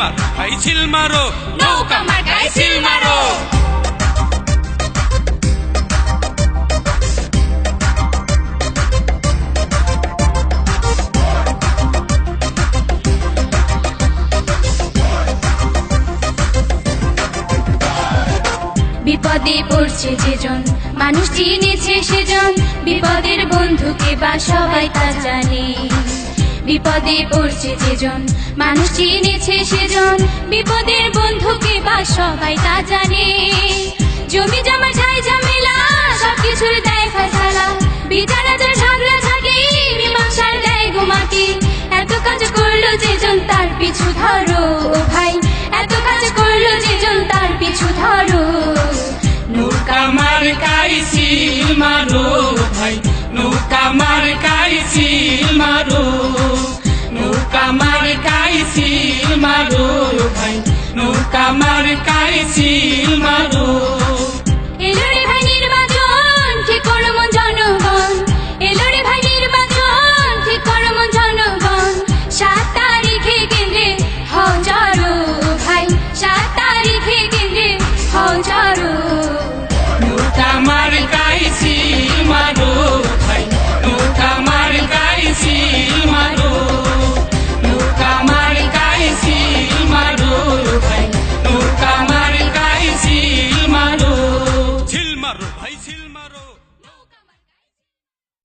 মার ভাই ছিল মারো, নৌকা মার্কায় সিল মারো। বিপদে পড়ছে যেজন, মানুষ চিনেছে সেজন। বিপদের বন্ধুকে বা সবাই তা জানে। বিপদে পড়ছে যেজন, মানুষ চিনেছে বিপদের বন্ধুকে বা সবাই তা জানে। জমি জমা ছাই ঝামেলা, সবকিছুর দেয় ফেসালা। বিচার ঝগড়া ঝাঁকি, মীমাংসার দেয় ঘুমাকি এত কাজ করল যেজন তার পিছু ধরো ভাই। এত কাজ করল যেজন তার পিছু ধরো। নৌকা মার কাইছিল মারো ভাই। নৌকা মার কাইছিল মারো, নৌকা মার কাইছিল মারো। নৌকা মার কাইছিল মারো। এলো রে ভাই নির্বাচন ঠিক করো মন জনগণ? এলো রে ভাই নির্বাচন ঠিক করো মন জনগণ? সাত তারিখে কেন্দ্রে হও জড়ো ভাই, সাত তারিখে ಮಾರು